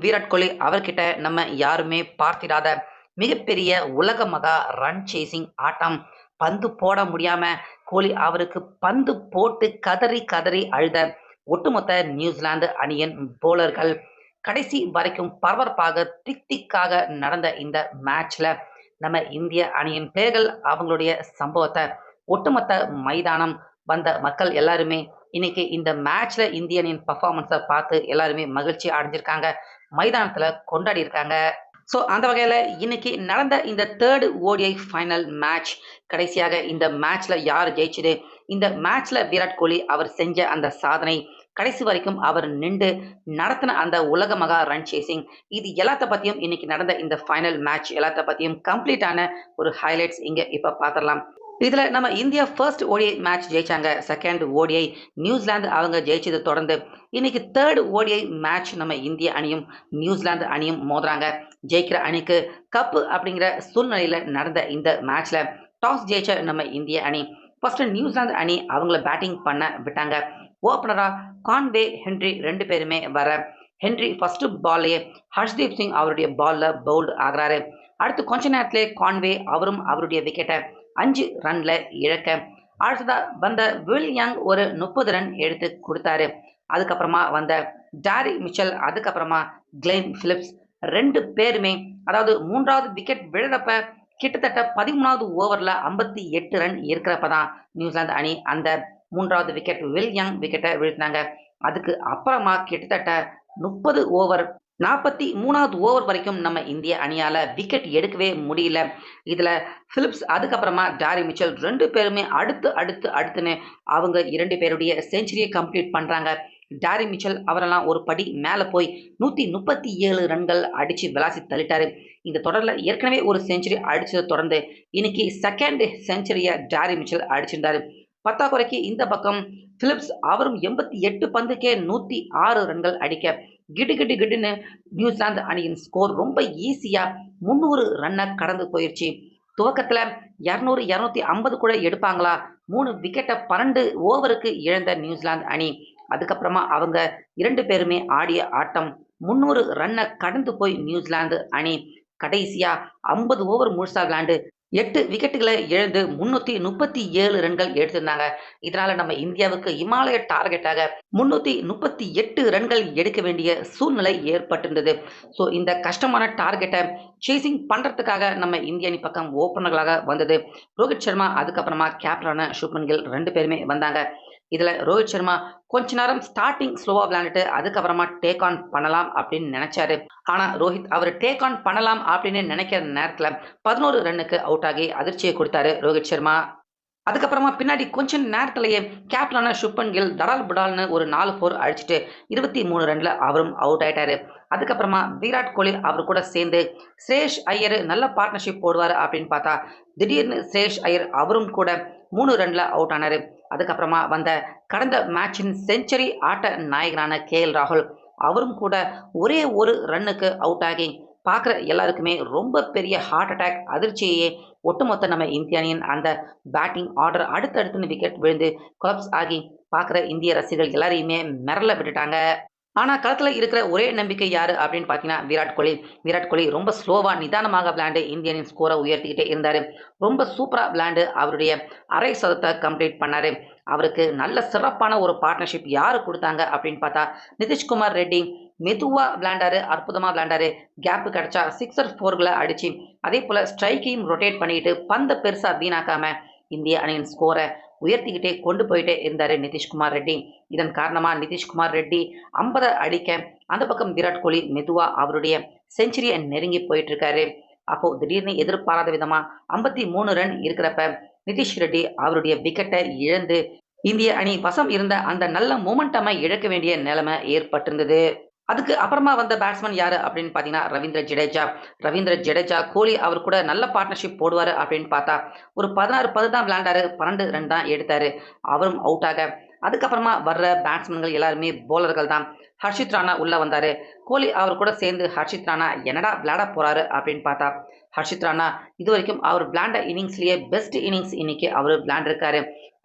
விராட் கோலி அவர்கிட்ட நம்ம யாருமே பார்த்திடாத மிகப்பெரிய உலக மகா ரன் சேசிங் ஆட்டம். பந்து போட முடியாம கோலி அவருக்கு பந்து போட்டு கதறி கதறி அழுத ஒட்டுமொத்த நியூசிலாந்து அணியின் போலர்கள் கடைசி வரைக்கும் பரபரப்பாக திக் திக்காக நடந்த இந்த மேட்ச்ல நம்ம இந்திய அணியின் பிளேயர்கள் அவங்களுடைய சம்பவத்தை ஒட்டுமொத்த மைதானம் வந்த மக்கள் எல்லாருமே இன்னைக்கு இந்த மேட்ச்ல இந்திய அணியின் பர்ஃபார்மன்ஸை பார்த்து எல்லாருமே மகிழ்ச்சி அடைஞ்சிருக்காங்க. மைதானத்துல கொண்டாடி இருக்காங்க. ஸோ அந்த வகையில் இன்னைக்கு நடந்த இந்த தேர்டு ஓடிஐ ஃபைனல் மேட்ச் கடைசியாக இந்த மேட்ச்ல யார் ஜெயிச்சது? இந்த மேட்ச்ல விராட் கோலி அவர் செஞ்ச அந்த சாதனை கடைசி வரைக்கும் அவர் நின்று நடத்தின அந்த உலக மகா ரன் சேசிங் இது எல்லாத்த பற்றியும் இன்னைக்கு நடந்த இந்த ஃபைனல் மேட்ச் எல்லாத்த பற்றியும் கம்ப்ளீட்டான ஒரு ஹைலைட்ஸ் இங்கே இப்போ பார்த்துடலாம். இதில் நம்ம இந்தியா ஃபர்ஸ்ட் ஓடிஐ மேட்ச் ஜெயிச்சாங்க. செகண்ட் ஓடிஐ நியூசிலாந்து அவங்க ஜெயிச்சதை தொடர்ந்து இன்னைக்கு தேர்ட் ஓடிஐ மேட்ச் நம்ம இந்திய அணியும் நியூசிலாந்து அணியும் மோதுறாங்க. ஜெயிக்கிற அணிக்கு கப்பு அப்படிங்கிற சூழ்நிலையில் நடந்த இந்த மேட்ச்ல டாஸ் ஜெயிச்ச நம்ம இந்திய அணி ஃபர்ஸ்ட் நியூசிலாந்து அணி அவங்கள பேட்டிங் பண்ண விட்டாங்க. ஓப்பனராக கான்வே ஹென்ரி ரெண்டு பேருமே வர ஹென்ரி ஃபர்ஸ்ட் பால்லையே ஹர்ஷ்தீப் சிங் அவருடைய பால்ல பவுல்டு ஆகிறாரு. அடுத்து கொஞ்ச நேரத்திலே கான்வே அவரும் அவருடைய விக்கெட்டை அஞ்சு ரன்ல இழக்க. அடுத்ததா வந்த வில் யங் ஒரு முப்பது ரன் எடுத்து கொடுத்தாரு. அதுக்கப்புறமா வந்த டாரி மிச்சல் அதுக்கப்புறமா கிளைம் பிலிப்ஸ் ரெண்டு பேருமே அதாவது மூன்றாவது விக்கெட் விழுறப்ப கிட்டத்தட்ட பதிமூணாவது ஓவரில் ஐம்பத்தி எட்டு ரன் இருக்கிறப்ப தான் நியூசிலாந்து அணி அந்த மூன்றாவது விக்கெட் வில் யங் விக்கெட்டை வீழ்த்தினாங்க. அதுக்கு அப்புறமா கிட்டத்தட்ட முப்பது ஓவர் நாற்பத்தி மூணாவது ஓவர் வரைக்கும் நம்ம இந்திய அணியால் விக்கெட் எடுக்கவே முடியல. இதில் ஃபிலிப்ஸ் அதுக்கப்புறமா டாரி மிச்சல் ரெண்டு பேருமே அடுத்து அடுத்து அடுத்துன்னு அவங்க இரண்டு பேருடைய செஞ்சுரியை கம்ப்ளீட் பண்ணுறாங்க டாரி மிச்சல் அவரெல்லாம் ஒரு படி மேலே போய் நூற்றி முப்பத்தி ஏழு ரன்கள் அடித்து விளாசி தள்ளிட்டாரு. இந்த தொடரில் ஏற்கனவே ஒரு செஞ்சுரி அடித்ததை தொடர்ந்து இன்னைக்கு செகண்ட் செஞ்சுரியை டாரி மிச்சல் அடிச்சிருந்தாரு. பத்தாக்குறைக்கு இந்த பக்கம் பிலிப்ஸ் அவரும் எண்பத்தி எட்டு பந்துக்கே நூற்றி ஆறு ரன்கள் அடிக்க கிடு கிடு கிடுன்னு நியூசிலாந்து அணியின் ஸ்கோர் ரொம்ப ஈஸியாக முந்நூறு ரன்னை கடந்து போயிடுச்சு துவக்கத்தில் இரநூறு இரநூத்தி ஐம்பது கூட எடுப்பாங்களா? மூணு விக்கெட்டை பன்னெண்டு ஓவருக்கு இழந்த நியூசிலாந்து அணி. அதுக்கப்புறமா அவங்க இரண்டு பேருமே ஆடிய ஆட்டம் முந்நூறு ரன்னை கடந்து போய் நியூசிலாந்து அணி. கடைசியாக ஐம்பது ஓவர் முழுசா விளாண்டு எட்டு விக்கெட்டுகளை இழந்து முன்னூத்தி முப்பத்தி ஏழு ரன்கள் எடுத்திருந்தாங்க. இதனால நம்ம இந்தியாவுக்கு இமாலய டார்கெட்டாக முன்னூற்றி முப்பத்தி எட்டு ரன்கள் எடுக்க வேண்டிய சூழ்நிலை ஏற்பட்டிருந்தது. ஸோ இந்த கஷ்டமான டார்கெட்டை சேசிங் பண்ணுறதுக்காக நம்ம இந்திய அணி பக்கம் ஓப்பனர்களாக வந்தது. ரோஹித் சர்மா அதுக்கப்புறமா கேப்டனான சுப்மன் கில் ரெண்டு பேருமே வந்தாங்க. இதில் ரோஹித் சர்மா கொஞ்ச நேரம் ஸ்டார்டிங் ஸ்லோவாக விளையாண்டுட்டு அதுக்கப்புறமா டேக் ஆன் பண்ணலாம் அப்படின்னு நினச்சாரு. ஆனால் ரோஹித் அவர் டேக் ஆன் பண்ணலாம் அப்படின்னு நினைக்கிற நேரத்தில் பதினோரு ரன்னுக்கு அவுட் ஆகி அதிர்ச்சியை கொடுத்தாரு ரோஹித் சர்மா. அதுக்கப்புறமா பின்னாடி கொஞ்ச நேரத்திலேயே கேப்டனான சுப்பன் கில் தடால் புடால்னு ஒரு நாலு ஃபோர் அழிச்சிட்டு இருபத்தி மூணு ரன்ல அவரும் அவுட் ஆயிட்டாரு. அதுக்கப்புறமா விராட் கோலி அவர் கூட சேர்ந்து சுரேஷ் ஐயர் நல்ல பார்ட்னர்ஷிப் போடுவார் அப்படின்னு பார்த்தா திடீர்னு சுரேஷ் ஐயர் அவரும் கூட மூணு ரன்ல அவுட் ஆனார். அதுக்கப்புறமா வந்த கடந்த மேட்சின் செஞ்சுரி ஆட்ட நாயகனான கே எல் ராகுல். அவரும் கூட ஒரே ஒரு ரன்னுக்கு அவுட் ஆகி பார்க்குற எல்லாருக்குமே ரொம்ப பெரிய ஹார்ட் அட்டாக் அதிர்ச்சியையே ஒட்டுமொத்த நம்ம இந்திய அணியின் அந்த பேட்டிங் ஆர்டர் அடுத்தடுத்துன்னு விக்கெட் விழுந்து கொலப்ஸ் ஆகி பார்க்குற இந்திய ரசிகர்கள் எல்லாரையுமே மிரள விட்டுட்டாங்க. ஆனால் களத்தில் இருக்கிற ஒரே நம்பிக்கை யார் அப்படின்னு பார்த்தீங்கன்னா விராட் கோலி. விராட் கோலி ரொம்ப ஸ்லோவாக நிதானமாக விளையாண்டு இந்தியனின் ஸ்கோரை உயர்த்திக்கிட்டே இருந்தார். ரொம்ப சூப்பராக விளையாண்டு அவருடைய அரை சதத்தை கம்ப்ளீட் பண்ணார். அவருக்கு நல்ல சிறப்பான ஒரு பார்ட்னர்ஷிப் யார் கொடுத்தாங்க அப்படின்னு பார்த்தா நிதிஷ்குமார் ரெட்டி மெதுவாக விளையாண்டாரு அற்புதமாக விளையாண்டாரு. கேப்பு கிடச்சா சிக்ஸர் ஃபோர்களை அடித்து அதே போல் ஸ்ட்ரைக்கையும் ரொட்டேட் பண்ணிட்டு பந்தை பெருசாக வீணாக்காமல் இந்திய அணியின் ஸ்கோரை உயர்த்திக்கிட்டே கொண்டு போயிட்டே இருந்தார் நிதிஷ்குமார் ரெட்டி. இதன் காரணமாக நிதிஷ்குமார் ரெட்டி ஐம்பதை அடிக்க அந்த பக்கம் விராட் கோலி மெதுவாக அவருடைய செஞ்சுரியை நெருங்கி போயிட்டு இருக்காரு அப்போது திடீர்னு எதிர்பாராத விதமாக ஐம்பத்தி மூணு ரன் இருக்கிறப்ப நிதிஷ் ரெட்டி அவருடைய விக்கெட்டை இழந்து இந்திய அணி வசம் இருந்த அந்த நல்ல மூமெண்டமை இழக்க வேண்டிய நிலைமை ஏற்பட்டிருந்தது. அதுக்கு அப்புறமா வந்த பேட்ஸ்மேன் யார் அப்படின்னு பார்த்தீங்கன்னா ரவீந்திர ஜடேஜா. ரவீந்திர ஜடேஜா கோலி அவர் கூட நல்ல பார்ட்னர்ஷிப் போடுவார் அப்படின்னு பார்த்தா ஒரு பதினாறு பது தான் விளையாண்டாரு பன்னெண்டு ரன் தான் எடுத்தார். அவரும் அவுட் ஆக அதுக்கப்புறமா வர்ற பேட்ஸ்மேன்கள் எல்லாருமே போலர்கள் தான். ஹர்ஷித் ராணா உள்ளே வந்தார். கோலி அவர் கூட சேர்ந்து ஹர்ஷித் ராணா என்னடா விளையாட போகிறாரு அப்படின்னு பார்த்தா ஹர்ஷித் ராணா இது வரைக்கும் அவர் விளையாண்ட இன்னிங்ஸ்லேயே பெஸ்ட் இன்னிங்ஸ் இன்னைக்கு அவர் விளையாண்டுருக்காரு.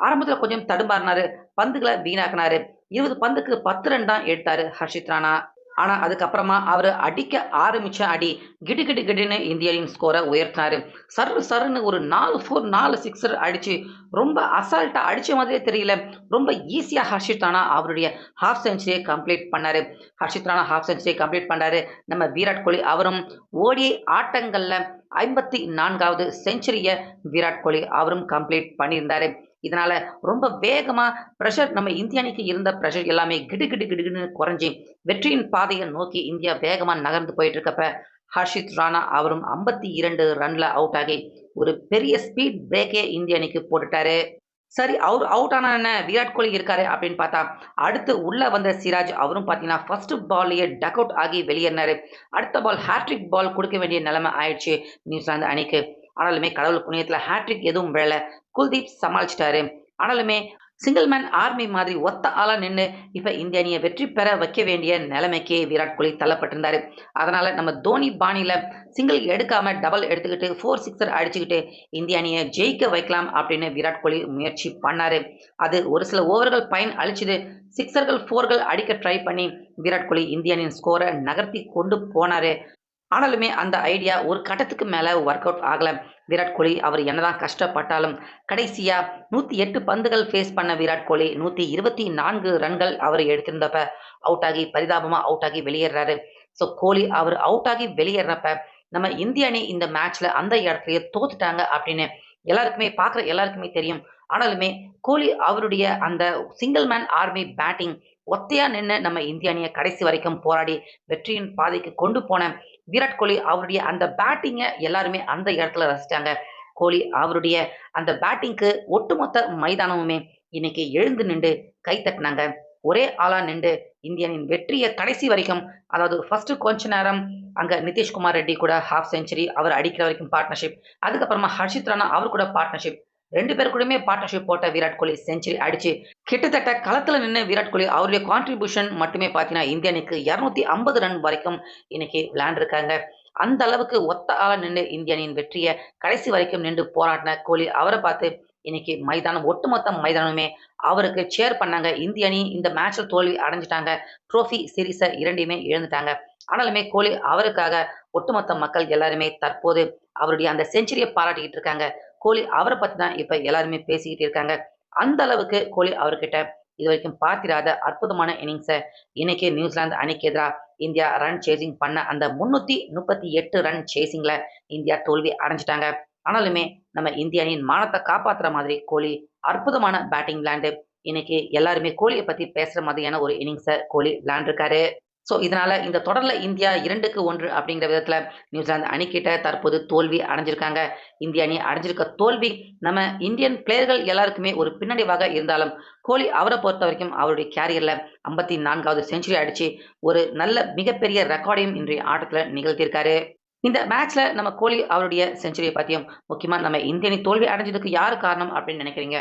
ஆரம்பத்தில் கொஞ்சம் தடுமாறினாரு பந்துகளை வீணாக்குனாரு. இருபது பந்துக்கு பத்து ரன் தான் எடுத்தார் ஹர்ஷித் ராணா. ஆனால் அதுக்கப்புறமா அவர் அடிக்க ஆரம்பித்த அடி கிடு கிடு கிடுன்னு இந்தியனின் ஸ்கோரை உயர்த்தினார். சர் சர்ரு ஒரு நாலு ஃபோர் நாலு சிக்ஸர் அடித்து ரொம்ப அசால்ட்டாக அடித்த மாதிரியே தெரியல. ரொம்ப ஈஸியாக ஹர்ஷித் ராணா அவருடைய ஹாஃப் செஞ்சுரிய கம்ப்ளீட் பண்ணார். ஹர்ஷித் ராணா ஹாஃப் செஞ்சுரிய கம்ப்ளீட் பண்ணார் நம்ம விராட் கோலி அவரும் ஓடிய ஆட்டங்களில் ஐம்பத்தி நான்காவது செஞ்சுரியை விராட் கோலி அவரும் கம்ப்ளீட் பண்ணியிருந்தார். இதனால ரொம்ப வேகமா ப்ரெஷர் நம்ம இந்திய அணிக்கு இருந்த ப்ரெஷர் எல்லாமே கிடு கிடு கிடுன்னு குறைஞ்சி வெற்றியின் பாதையை நோக்கி இந்தியா வேகமா நகர்ந்து போயிட்டு இருக்கப்ப ஹர்ஷித் ராணா அவரும் 52 ரன்ல அவுட் ஆகி ஒரு பெரிய ஸ்பீட் பிரேக்கே இந்திய அணிக்கு போட்டுட்டாரு. சரி அவர் அவுட் ஆனா என்ன விராட் கோலி இருக்காரு அப்படின்னு பார்த்தா, அடுத்து உள்ள வந்த சிராஜ் அவரும் பார்த்தீங்கன்னா ஃபர்ஸ்ட் பால்லயே டக் அவுட் ஆகி வெளியேறினாரு. அடுத்த பால் ஹேட்ரிக் பால் கொடுக்க வேண்டிய நிலைமை ஆயிடுச்சு நியூசிலாந்து அணிக்கு. ஆனாலுமே கடவுள் புண்ணியத்துல ஹேட்ரிக் எதுவும் வேலை குல்தீப் சமாளிச்சிட்டாரு ஆனாலுமே சிங்கிள் மேன் ஆர்மி மாதிரி ஒத்த ஆளா நின்று இப்ப இந்திய அணியை வெற்றி பெற வைக்க வேண்டிய நிலைமைக்கே விராட் கோலி தள்ளப்பட்டிருந்தாரு. அதனால நம்ம தோனி பாணியில சிங்கிள் எடுக்காம டபுள் எடுத்துக்கிட்டு ஃபோர் சிக்ஸர் அடிச்சுக்கிட்டு இந்திய அணியை ஜெயிக்க வைக்கலாம் அப்படின்னு விராட் கோலி முயற்சி பண்ணாரு. அது ஒரு சில ஓவர்கள் பயன் அழிச்சுது சிக்ஸர்கள், ஃபோர்கள் அடிக்க ட்ரை பண்ணி விராட் கோலி இந்திய அணியின் ஸ்கோரை நகர்த்தி கொண்டு போனாரு. ஆனாலுமே அந்த ஐடியா ஒரு கட்டத்துக்கு மேல ஒர்க் அவுட் ஆகல. விராட் கோலி அவர் என்னதான் கஷ்டப்பட்டாலும் கடைசியா 108 பந்துகள் ஃபேஸ் பண்ண விராட் கோலி 124 ரன்கள் அவர் எடுத்திருந்தப்ப அவுட் ஆகி பரிதாபமாக அவுட் ஆகி வெளியேறாரு. ஸோ கோலி அவர் அவுட் ஆகி வெளியேறப்ப நம்ம இந்திய அணி இந்த மேட்ச்ல அந்த இடத்துலயே தோத்துட்டாங்க அப்படின்னு எல்லாருக்குமே பார்க்குற எல்லாருக்குமே தெரியும். ஆனாலுமே கோலி அவருடைய அந்த சிங்கிள் மேன் ஆர்மி பேட்டிங் ஒத்தையா நின்று நம்ம இந்திய அணியை கடைசி வரைக்கும் போராடி வெற்றியின் பாதைக்கு கொண்டு போன விராட் கோலி அவருடைய அந்த பேட்டிங்கை எல்லாருமே அந்த இடத்துல ரசிச்சாங்க. கோலி அவருடைய அந்த பேட்டிங்க்கு ஒட்டுமொத்த மைதானமுமே இன்னைக்கு எழுந்து நின்று கை தட்டினாங்க. ஒரே ஆளா நின்று இந்தியனின் வெற்றியை கடைசி வரைக்கும் அதாவது ஃபர்ஸ்ட் கொஞ்ச நேரம் அங்க நிதிஷ்குமார் ரெட்டி கூட ஹாஃப் செஞ்சுரி அவர் அடிக்கிற வரைக்கும் பார்ட்னர்ஷிப். அதுக்கப்புறமா ஹர்ஷித் ராணா அவர் கூட பார்ட்னர்ஷிப். ரெண்டு பேர் கூடயுமே பார்ட்னர்ஷிப் போட்ட விராட் கோலி செஞ்சுரி அடிச்சு கிட்டத்தட்ட களத்தில் நின்று விராட் கோலி அவருடைய கான்ட்ரிபியூஷன் மட்டுமே பார்த்தீங்கன்னா இந்திய அணிக்கு 250 ரன் வரைக்கும் இன்னைக்கு விளையாண்டுருக்காங்க அந்த அளவுக்கு ஒத்த ஆளாக நின்று இந்திய அணியின் வெற்றியை கடைசி வரைக்கும் நின்று போராடின கோலி அவரை பார்த்து இன்னைக்கு மைதானம் ஒட்டுமொத்த மைதானமுமே அவருக்கு சேர் பண்ணாங்க. இந்திய அணி இந்த மேட்ச்சில் தோல்வி அடைஞ்சிட்டாங்க ட்ரோஃபி சீரீஸை இரண்டையுமே இழந்துட்டாங்க. ஆனாலுமே கோலி அவருக்காக ஒட்டுமொத்த மக்கள் எல்லாருமே தற்போது அவருடைய அந்த செஞ்சுரியை பாராட்டிக்கிட்டு இருக்காங்க. கோலி அவரை பத்தி தான் இப்ப எல்லாருமே பேசிக்கிட்டு இருக்காங்க. அந்த அளவுக்கு கோலி அவர்கிட்ட இது வரைக்கும் பார்த்திராத அற்புதமான இன்னிங்ஸை இன்னைக்கு நியூசிலாந்து அணிக்கு எதிராக இந்தியா ரன் சேசிங் பண்ண அந்த 338 ரன் சேசிங்ல இந்தியா தோல்வி அடைஞ்சிட்டாங்க ஆனாலுமே நம்ம இந்திய அணியின் மானத்தை காப்பாத்துற மாதிரி கோலி அற்புதமான பேட்டிங் விளையாண்டு இன்னைக்கு எல்லாருமே கோலியை பத்தி பேசுற மாதிரியான ஒரு இன்னிங்ஸை கோலி விளையாண்டிருக்காரு. ஸோ இதனால இந்த தொடர்ல இந்தியா 2க்கு 1 அப்படிங்கிற விதத்துல நியூசிலாந்து அணிக்கிட்ட தற்போது தோல்வி அடைஞ்சிருக்காங்க. இந்திய அணி அடைஞ்சிருக்க தோல்வி நம்ம இந்தியன் பிளேயர்கள் எல்லாருக்குமே ஒரு பின்னடைவாக இருந்தாலும் கோலி பொறுத்த வரைக்கும் அவருடைய கேரியர்ல 54வது செஞ்சுரி அடிச்சு ஒரு நல்ல மிகப்பெரிய ரெக்கார்டையும் இன்றைய ஆட்டத்துல நிகழ்த்தியிருக்காரு. இந்த மேட்ச்ல நம்ம கோலி அவருடைய செஞ்சுரியை பத்தியும் முக்கியமா நம்ம இந்திய அணி தோல்வி அடைஞ்சதுக்கு யாரு காரணம் அப்படின்னு நினைக்கிறீங்க?